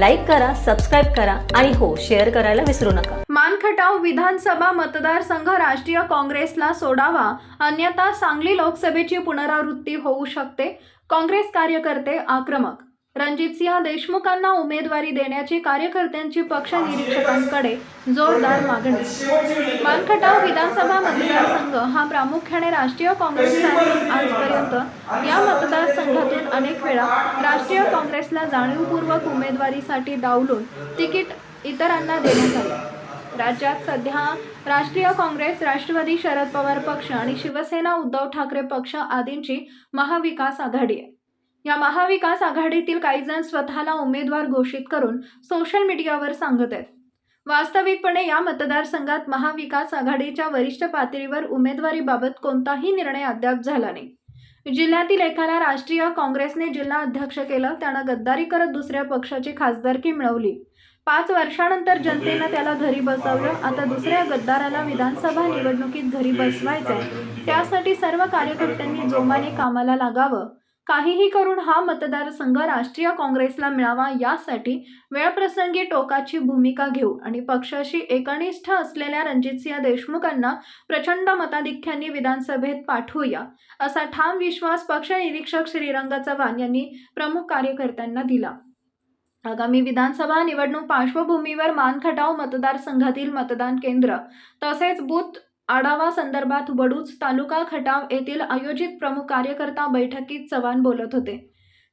Like करा subscribe करा आणि हो शेअर करायला विसरू नका. मानखटाव विधानसभा मतदारसंघ राष्ट्रीय काँग्रेसला सोडावा अन्यथा सांगली लोकसभेची पुनरावृत्ती होऊ शकते. काँग्रेस कार्यकर्ते आक्रमक रणजितसिंह देशमुखांना उमेदवारी देण्याची कार्यकर्त्यांची पक्ष निरीक्षकांकडे जोरदार मागणी. मानखटाव विधानसभा मतदारसंघ हा प्रामुख्याने राष्ट्रीय काँग्रेसचा आजपर्यंत या मतदारसंघातून अनेक वेळा राष्ट्रीय काँग्रेसला जाणीवपूर्वक उमेदवारीसाठी डावलून तिकीट इतरांना देण्यात आले. राज्यात सध्या राष्ट्रीय काँग्रेस राष्ट्रवादी शरद पवार पक्ष आणि शिवसेना उद्धव ठाकरे पक्ष आदींची महाविकास आघाडी आहे. या महाविकास आघाडीतील काही जण स्वतःला उमेदवार घोषित करून सोशल मीडियावर सांगत आहेत. वास्तविकपणे या मतदारसंघात महाविकास आघाडीच्या वरिष्ठ पातळीवर उमेदवारीबाबत कोणताही निर्णय अद्याप झाला नाही. जिल्ह्यातील एकाला राष्ट्रीय काँग्रेसने जिल्हा अध्यक्ष केलं त्यानं गद्दारी करत दुसऱ्या पक्षाची खासदारकी मिळवली. पाच वर्षानंतर जनतेनं त्याला घरी बसवलं आता दुसऱ्या गद्दाराला विधानसभा निवडणुकीत घरी बसवायचंय. त्यासाठी सर्व कार्यकर्त्यांनी जोमाने कामाला लागावं. काहीही करून हा मतदारसंघ राष्ट्रीय काँग्रेसला मिळावा यासाठी वेळप्रसंगी टोकाची भूमिका घेऊ आणि पक्षाशी एकनिष्ठ असलेल्या रणजितसिंह देशमुखांना प्रचंड मताधिक्यांनी विधानसभेत पाठवूया असा ठाम विश्वास पक्ष निरीक्षक श्रीरंग चव्हाण यांनी प्रमुख कार्यकर्त्यांना दिला. आगामी विधानसभा निवडणूक पार्श्वभूमीवर मानखटाव मतदारसंघातील मतदान केंद्र तसेच बूथ आढावा संदर्भात वडूज तालुका खटाव येथील आयोजित प्रमुख कार्यकर्ता बैठकीत चव्हाण बोलत होते.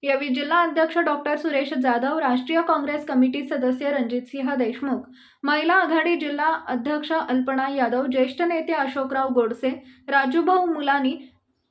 यावेळी जिल्हा अध्यक्ष डॉक्टर सुरेश जाधव राष्ट्रीय काँग्रेस कमिटी सदस्य रणजितसिंह देशमुख महिला आघाडी जिल्हा अध्यक्ष अल्पना यादव ज्येष्ठ नेते अशोकराव गोडसे राजूभाऊ मुलानी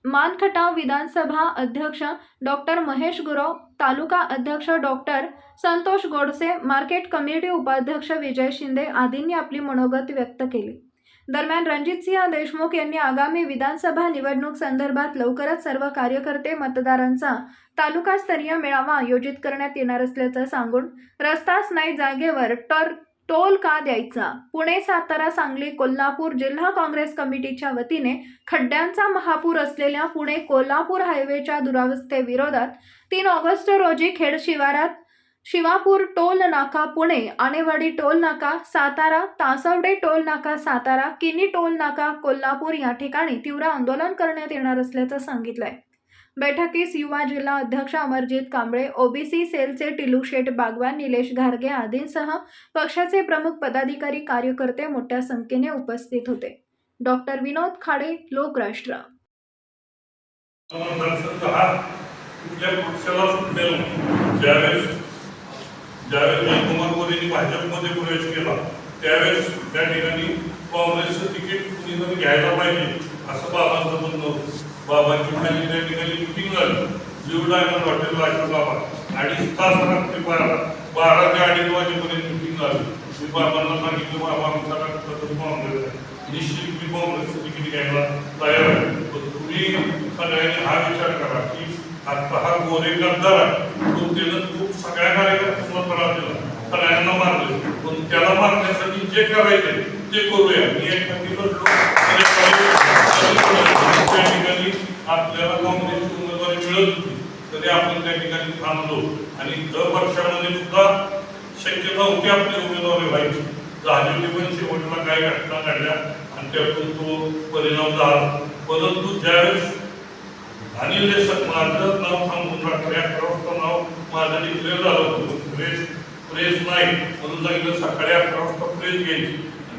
मानखटाव विधानसभा अध्यक्ष डॉक्टर महेश गुरव तालुका अध्यक्ष doctor Santosh Godse market committee उपाध्यक्ष विजय शिंदे आदींनी आपली मनोगत व्यक्त केली. दरम्यान रणजितसिंह देशमुख यांनी आगामी विधानसभा निवडणूक संदर्भात लवकरच सर्व कार्यकर्ते मतदारांचा तालुकास्तरीय मेळावा आयोजित करण्यात येणार असल्याचं सांगून रस्ताच नाही जागेवर टर टोल का द्यायचा? पुणे सातारा सांगली कोल्हापूर जिल्हा काँग्रेस कमिटीच्या वतीने खड्ड्यांचा महापूर असलेल्या पुणे कोल्हापूर हायवेच्या दुरावस्थेविरोधात तीन ऑगस्ट रोजी खेड शिवारात शिवापूर टोल नाका पुणे आणेवाडी टोल नाका सातारा तासवडे टोल नाका सातारा किनी टोल नाका कोल्हापूर या ठिकाणी तीव्र आंदोलन करण्यात येणार असल्याचं सांगितलंय. बैठकीस युवा जिल्हा अध्यक्ष अमरजित कांबळे ओबीसी सेलचे टिलू शेठ बागवान निलेश घारगे आदींसह पक्षाचे प्रमुख पदाधिकारी कार्यकर्ते मोठ्या संख्येने उपस्थित होते. डॉक्टर विनोद खाडे लोकराष्ट्र. कुठल्या पक्षाला ज्यावेळेस ज्यावेळेस कुमार मोदींनी भाजपमध्ये प्रवेश केला त्यावेळेस त्या ठिकाणी काँग्रेसचं तिकीट कुणीतरी घ्यायला पाहिजे असं बाबांचं म्हणणं होतं. बाबांची खाली त्या ठिकाणी मिटिंग झाली. ब्ल्यू डायमंड हॉटेल अशोक बाबा. अडीच तास रात्री बारा बारा ते अडीच वाजेपर्यंत मिटिंग झाली. मी बाबांना सांगितलं बाबा आमचा राष्ट्रपती काँग्रेस आहे. निश्चित मी काँग्रेसचं तिकीट घ्यायला तयार आहे. पण तुम्ही सगळ्यांनी हा विचार करा की आता हा गोरे गद्दार तो त्यानं खूप सगळ्या कार्यकर्त्यांना त्रास दिला. सगळ्यांना मारले. पण त्याला मारण्यासाठी जे करायचे ते करूया. मी एखादी त्या ठिकाणी आपल्याला काँग्रेसची उमेदवारी मिळत होती. तरी आपण त्या ठिकाणी थांबलो. आणि दर वर्षामध्ये सुद्धा शक्यता होती आपली उमेदवारी व्हायची. झालेली पण शेवटला काय घटना घडल्या आणि त्यातून तो परिणाम झाला. परंतु ज्यावेळेस अनिल देशक माझं नाव सांगून राखल्या अकरा वाजता नाव माझं डिक्लेअर झालं होतं. प्रेस प्रेस नाही. म्हणून सांगितलं सकाळी अकरा वाजता प्रेस घ्यायची.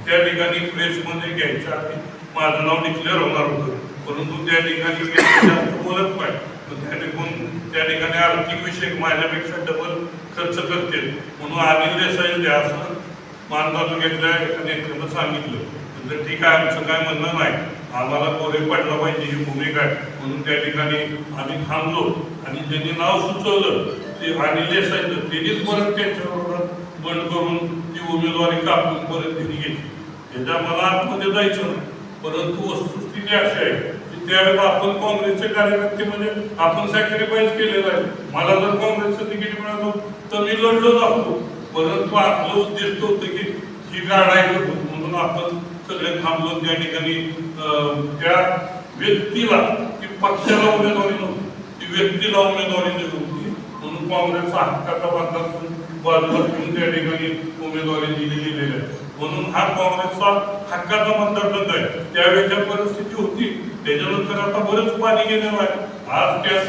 त्या ठिकाणी प्रेसमध्ये घ्यायच्या आधी माझं नाव डिक्लेअर होणार होतं. परंतु त्या ठिकाणी जास्त बोलत नाही. पण त्या ठिकाणी त्या ठिकाणी आर्थिक विषय माझ्यापेक्षा डबल खर्च करते म्हणून अनिल देसाई द्या असं मान तालुक्यातल्या एका नेत्यानं सांगितलं. तर ठीक आहे आमचं काय म्हणणं नाही. आम्हाला कोरे पडला पाहिजे ही भूमिका आहे. म्हणून त्या ठिकाणी आम्ही थांबलो आणि ज्यांनी नाव सुचवलं ते आणि लेसायचं त्यांनीच परत त्यांच्याबरोबर बंद करून ती उमेदवारी कापून परत त्यांनी घेतली. त्याच्या मला आतमध्ये जायचं नाही. परंतु वस्तुस्थिती अशी आहे की त्यावेळेला आपण काँग्रेसचे कार्यकर्ते म्हणजे आपण सॅक्रिफाईस केलेलं आहे. मला जर काँग्रेसचं तिकीट मिळालं तर मी लढलो जातो. परंतु आपलं उद्दिष्ट होतं की ही गाडायचं म्हणून आपण सगळे थांबलो त्या ठिकाणी त्या व्यक्तीला ती पक्षाला उमेदवारी नव्हती ती व्यक्तीला उमेदवारी दिली होती म्हणून काँग्रेसचा हक्काचा मतदारसंघ बाजूला ठेवून त्या ठिकाणी उमेदवारी दिली गेलेली आहे. म्हणून हा काँग्रेसचा हक्काचा मतदारसंघ आहे. त्यावेळेच्या परिस्थिती होती. त्याच्यानंतर आता बरंच पाणी गेलेलं आहे. आज त्या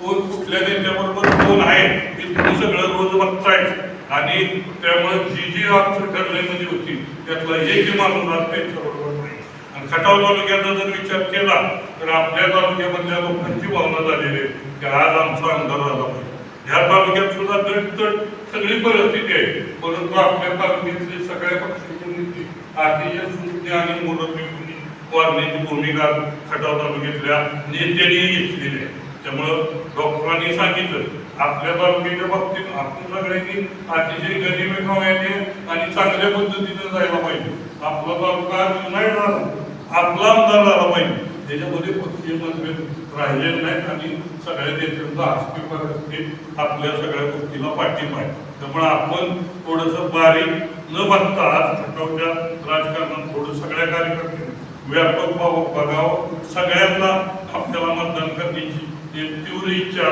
कोण कुठल्या नेत्याबरोबर कोण आहे हे तुम्ही सगळं रोज बघताय. आणि त्यामुळे जी जी आमच्या ठरलेमध्ये होती त्यातला एकही माणूस आज त्यांच्याबरोबर नाही. आणि खटाव तालुक्याचा जर विचार केला तर आपल्या तालुक्यामधल्या लोकांची भावना झालेली आहे की आज आमचा आमदार झाला पाहिजे. ह्या तालुक्यात सुद्धा तर सगळी परिस्थिती आहे. परंतु आपल्या तालुक्यातले सगळ्या पक्षाचे नेते अतिशय सुज्ञ आणि मुरब्बीपणे वाढण्याची भूमिका खटाव तालुक्यातल्या नेत्यांनी घेतलेली आहे. त्यामुळं डॉक्टरांनी सांगितलं आपल्या तालुक्याच्या बाबतीत आपण सगळ्यांनी अतिशय गनिमी खाव्याने आणि चांगल्या पद्धतीने जायला पाहिजे. आपला तालुका नाही राहणार आपला आमदार झाला पाहिजे. त्याच्यामध्ये पक्षीय मतभेद राहिले नाहीत आणि सगळ्या नेत्यांचा हस्तक्षेप असते आपल्या सगळ्या गोष्टीला पाठिंबा आहे. त्यामुळे आपण थोडंसं बारीक न बघता आज खटावच्या राजकारणात थोडं सगळ्या कार्यकर्त्यांनी व्यापक बघावं. सगळ्यांना आपल्याला मतदान करण्याची तीव्र इच्छा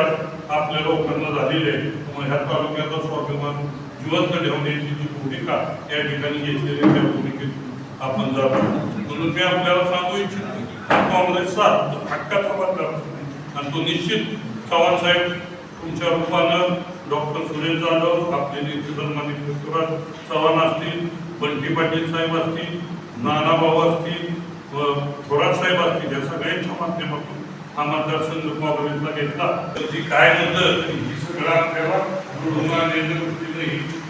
आपल्या लोकांना झालेली आहे. त्यामुळे ह्या तालुक्याचा स्वाभिमान जिवंत ठेवण्याची जी भूमिका या ठिकाणी घेतलेली त्या भूमिकेत आपण जातो. म्हणून मी आपल्याला सांगू इच्छितो काँग्रेस काँग्रेसचा हक्काचा बदला आणि तो निश्चित चव्हाण साहेब तुमच्या रूपानं डॉक्टर सुरेश जाधव आपले नेते सन्मानित पृथ्वीराज चव्हाण असतील बंटी पाटील साहेब असतील नानाभाऊ असतील थोरात साहेब असतील या सगळ्यांच्या माध्यमातून हा मतदारसंघ काँग्रेसला घेतला. तर ती काय म्हणतं ही सगळं आपल्याला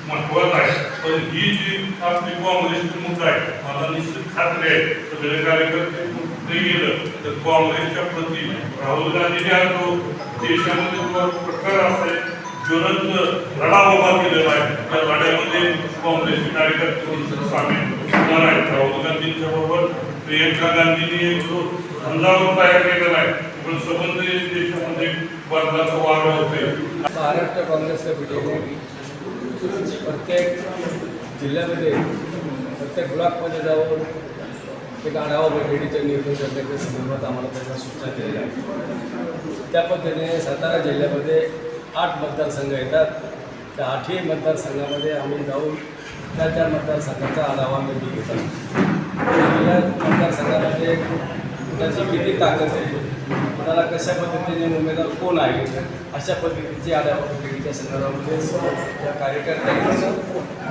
महत्वाचं आहे. पण ही जी आपली काँग्रेसची मुद्दा आहे मला निश्चित खात्री आहे सगळे कार्यकर्ते कुठे गेलं तर काँग्रेसच्या प्रती राहुल गांधीने हा जो देशामध्ये प्रकार असेल ज्वलंत लढा उभा केलेला आहे त्या लढ्यामध्ये काँग्रेसचे कार्यकर्ते सामील होणार आहेत. राहुल गांधींच्या बरोबर प्रियंका गांधींनी एक जो धंदावर तयार केलेला आहे संबंध देशामध्ये बदलाचा वाढ होते. महाराष्ट्र काँग्रेस कमिटीने प्रत्येक जिल्ह्यामध्ये प्रत्येक ब्लॉकमध्ये जाऊन एक आढावा बैठकीच्या निर्णय करण्याच्या संदर्भात आम्हाला त्याच्या सूचना केलेल्या आहेत. त्या पद्धतीने सातारा जिल्ह्यामध्ये आठ मतदारसंघ येतात. त्या आठही मतदारसंघामध्ये आम्ही जाऊन त्या त्या मतदारसंघाचा आढावा मिळती घेतात या मतदारसंघामध्ये त्याची किती ताकद आहे कुणाला कशा पद्धतीने उमेदवार कोण आहे? अशा पद्धतीची आढावा बैठकीच्या संदर्भामध्ये. त्या कार्यकर्त्यांकडून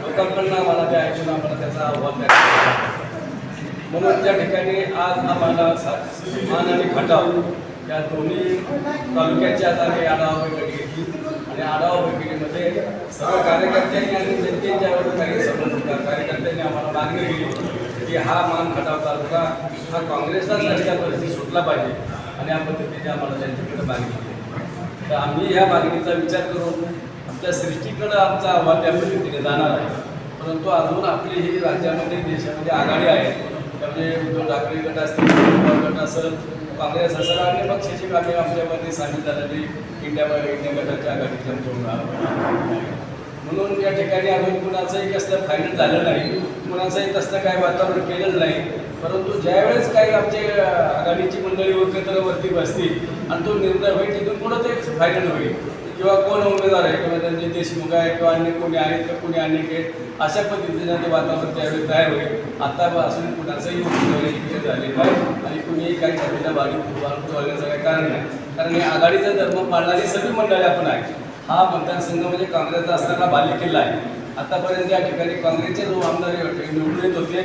लोकांकडून आम्हाला ते ऐकून आम्हाला त्याचा अहवाल द्यायचा म्हणून त्या ठिकाणी आज आम्हाला मान आणि खटाव या दोन्ही तालुक्याची आज आम्ही आढावा बैठक घेतली. आणि आढावा बैठकीमध्ये सर्व कार्यकर्त्यांनी आणि जनतेच्या काही समज होता कार्यकर्त्यांनी आम्हाला मागणी केली की हा मान खटाव तालुका हा काँग्रेसचाच रस्त्या परिस्थिती सुटला पाहिजे. आणि या पद्धतीने आम्हाला त्यांच्याकडे मागणी केली. तर आम्ही या मागणीचा विचार करून आमच्या सृष्टीकडं आमचा आव्हान त्या पद्धतीने जाणार आहे. परंतु अजून आपली ही राज्यामध्ये देशामध्ये आघाडी आहे. म्हणजे उद्धव ठाकरे गट असतील गट असेल काँग्रेस असेल आणि पक्षाची कामे आमच्यामध्ये सामील झालेली इंडिया इंडिया गटाच्या आघाडीच्या आमच्या म्हणून या ठिकाणी अजून कुणाचंही कसलं फायनल झालं नाही. कुणाचंही तसलं काय वातावरण केलेलं नाही. परंतु ज्यावेळेस काही आमचे आघाडीची मंडळी वगैरे वरती बसतील आणि तो निर्णय होईल तिथून पुढं ते फायनल होईल. किंवा कोण उमेदवार आहे? किंवा त्यांचे देशमुख आहे किंवा अन्य कोणी आहेत किंवा कोणी अन्य आहेत अशा पद्धतीने ते वातावरण त्यावेळी तयार होईल. आतापासून कुणाचंही उमेदवारी झाले नाही आणि कुणीही काही ठरलेल्या बाजू चालण्याचं काही कारण नाही. कारण हे आघाडीचा धर्म पाळणारी सगळी मंडळी आपण आहे हा मतदारसंघ म्हणजे काँग्रेसचा असताना बालेकिल्ला आहे. आतापर्यंत या ठिकाणी काँग्रेसचे जो आमदार निवडून येत होते.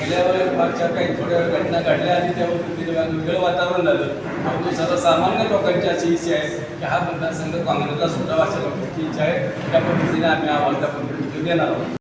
गेल्या वेळेस मागच्या काही थोड्या घटना घडल्या आणि त्यावर पद्धतीने वेगळं वातावरण झालं. परंतु सर्वसामान्य लोकांची अशी इच्छा आहे की हा मतदारसंघ काँग्रेसला सुटावा अशा लोकांची इच्छा आहे. त्या पद्धतीने आम्ही आम्हाला त्या देणार आहोत.